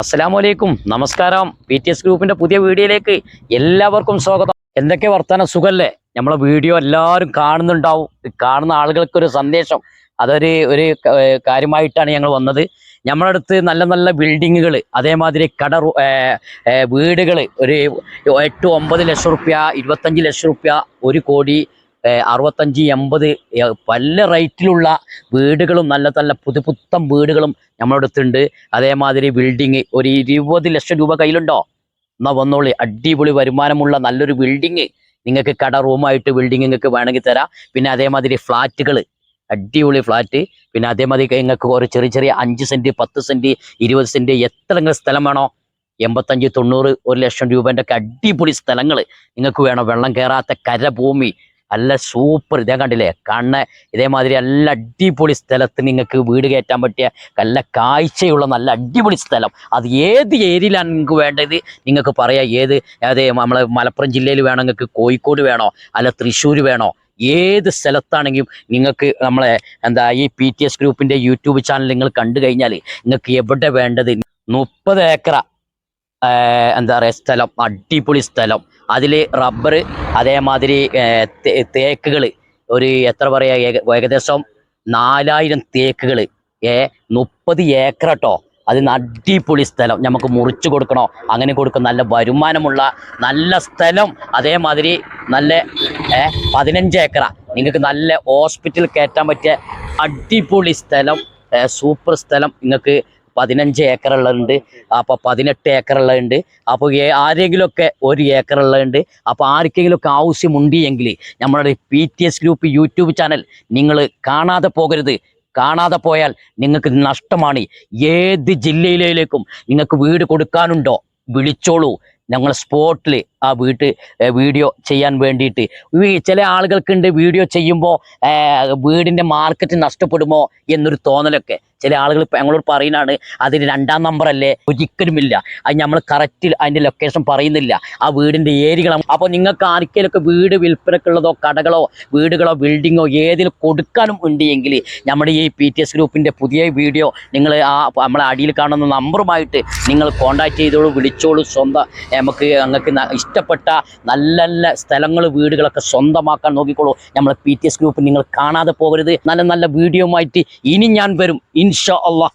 അസ്സലാമു വലൈക്കും നമസ്കാരം. പി ടി എസ് ഗ്രൂപ്പിന്റെ പുതിയ വീഡിയോയിലേക്ക് എല്ലാവർക്കും സ്വാഗതം. എന്തൊക്കെ വർത്തമാന സുഖല്ലേ? നമ്മളെ വീഡിയോ എല്ലാവരും കാണുന്നുണ്ടാവും. കാണുന്ന ആളുകൾക്ക് ഒരു സന്ദേശം. അതൊരു ഒരു കാര്യമായിട്ടാണ് ഞങ്ങൾ വന്നത്. നമ്മളടുത്ത് നല്ല നല്ല ബിൽഡിങ്ങുകൾ അതേമാതിരി കട വീടുകൾ ഒരു എട്ട് ഒമ്പത് ലക്ഷം റുപ്യ ഇരുപത്തഞ്ച് ലക്ഷം റുപ്യ ഒരു കോടി അറുപത്തഞ്ച് എൺപത് പല റേറ്റിലുള്ള വീടുകളും നല്ല നല്ല പുതുപുത്തൻ വീടുകളും നമ്മുടെ അടുത്തുണ്ട്. അതേമാതിരി ബിൽഡിങ് ഒരു ഇരുപത് ലക്ഷം രൂപ കയ്യിലുണ്ടോ? എന്നാൽ വന്നോളി. അടിപൊളി വരുമാനമുള്ള നല്ലൊരു ബിൽഡിങ് നിങ്ങൾക്ക് കട റൂമായിട്ട് ബിൽഡിംഗ് നിങ്ങൾക്ക് വേണമെങ്കിൽ തരാം. പിന്നെ അതേമാതിരി ഫ്ലാറ്റുകൾ അടിപൊളി ഫ്ലാറ്റ്. പിന്നെ അതേമാതിരി നിങ്ങൾക്ക് ഒരു ചെറിയ ചെറിയ അഞ്ച് സെന്റ് പത്ത് സെന്റ് ഇരുപത് സെന്റ് എത്ര സ്ഥലം വേണോ? എൺപത്തഞ്ച് തൊണ്ണൂറ് ഒരു ലക്ഷം രൂപേന്റെ ഒക്കെ അടിപൊളി സ്ഥലങ്ങൾ നിങ്ങൾക്ക് വേണം വെള്ളം കയറാത്ത കരഭൂമി? നല്ല സൂപ്പർ ഇതേ കണ്ടില്ലേ? കണ്ണ് ഇതേമാതിരി നല്ല അടിപൊളി സ്ഥലത്ത് നിങ്ങൾക്ക് വീട് കയറ്റാൻ പറ്റിയ നല്ല കാഴ്ചയുള്ള നല്ല അടിപൊളി സ്ഥലം. അത് ഏത് ഏരിയയിലാണ് നിങ്ങൾക്ക് വേണ്ടത്? നിങ്ങൾക്ക് പറയാം. ഏത് അതെ നമ്മളെ മലപ്പുറം ജില്ലയിൽ വേണോ? നിങ്ങൾക്ക് കോഴിക്കോട് വേണോ? അല്ല തൃശ്ശൂർ വേണോ? ഏത് സ്ഥലത്താണെങ്കിലും നിങ്ങൾക്ക് നമ്മളെ എന്താ ഈ പി ടി എസ് ഗ്രൂപ്പിന്റെ യൂട്യൂബ് ചാനൽ നിങ്ങൾ കണ്ടു കഴിഞ്ഞാൽ നിങ്ങൾക്ക് എവിടെ വേണ്ടത്? മുപ്പത് ഏക്കറ. എന്താ പറയുക സ്ഥലം അടിപൊളി സ്ഥലം. അതിൽ റബ്ബർ അതേമാതിരി തേക്കുകൾ ഒരു എത്ര പറയുക ഏക- ഏകദേശം നാലായിരം തേക്കുകൾ ഏ മുപ്പത് ഏക്കർ കേട്ടോ അതിന് അടിപൊളി സ്ഥലം. നമുക്ക് മുറിച്ചു കൊടുക്കണോ? അങ്ങനെ കൊടുക്കും നല്ല വരുമാനമുള്ള നല്ല സ്ഥലം. അതേമാതിരി നല്ല പതിനഞ്ച് ഏക്കറ. നിങ്ങൾക്ക് നല്ല ഹോസ്പിറ്റൽ കയറ്റാൻ പറ്റിയ അടിപൊളി സ്ഥലം സൂപ്പർ സ്ഥലം നിങ്ങൾക്ക് പതിനഞ്ച് ഏക്കറുള്ളതുണ്ട് അപ്പോൾ പതിനെട്ട് ഏക്കറുള്ളതുണ്ട് അപ്പോൾ ആരെങ്കിലുമൊക്കെ ഒരു ഏക്കറുള്ളതുണ്ട് അപ്പോൾ ആർക്കെങ്കിലുമൊക്കെ ആവശ്യമുണ്ട് എങ്കിൽ നമ്മുടെ P T S group YouTube channel നിങ്ങൾ കാണാതെ പോകരുത്. കാണാതെ പോയാൽ നിങ്ങൾക്ക് നഷ്ടമാണ്. ഏത് ജില്ലയിലേക്കും നിങ്ങൾക്ക് വീട് കൊടുക്കാനുണ്ടോ വിളിച്ചോളൂ. ഞങ്ങൾ സ്പോട്ടിൽ ആ വീട്ട് വീഡിയോ ചെയ്യാൻ വേണ്ടിയിട്ട്. ചില ആളുകൾക്കുണ്ട് വീഡിയോ ചെയ്യുമ്പോൾ വീടിന്റെ മാർക്കറ്റ് നഷ്ടപ്പെടുമോ എന്നൊരു തോന്നലൊക്കെ ചില ആളുകൾ ഞങ്ങളോട് പറയുന്നതാണ് അതിന് രണ്ടാം നമ്പർ അല്ലേ? ഒരിക്കലുമില്ല. അത് നമ്മൾ കറക്റ്റ് അതിന്റെ ലൊക്കേഷൻ പറയുന്നില്ല. ആ വീടിന്റെ ഏരിയകൾ അപ്പോൾ നിങ്ങൾക്ക് ആർക്കെങ്കിലുമൊക്കെ വീട് വിൽപ്പനക്കുള്ളതോ കടകളോ വീടുകളോ ബിൽഡിങ്ങോ ഏതിൽ കൊടുക്കാനും ഉണ്ട് എങ്കിൽ നമ്മുടെ ഈ പി ടി എസ് ഗ്രൂപ്പിന്റെ പുതിയ വീഡിയോ നിങ്ങൾ ആ നമ്മളെ അടിയിൽ കാണുന്ന നമ്പറുമായിട്ട് നിങ്ങൾ കോൺടാക്ട് ചെയ്തോളൂ വിളിച്ചോളൂ. സ്വന്തം നമുക്ക് നിങ്ങൾക്ക് ഇഷ്ടപ്പെട്ട നല്ല നല്ല സ്ഥലങ്ങൾ വീടുകളൊക്കെ സ്വന്തമാക്കാൻ നോക്കിക്കോളൂ. നമ്മളെ പി ടി എസ് ഗ്രൂപ്പ് നിങ്ങൾ കാണാതെ പോകരുത്. നല്ല നല്ല വീഡിയോ ആയിട്ട് ഇനി ഞാൻ വരും. inshallah.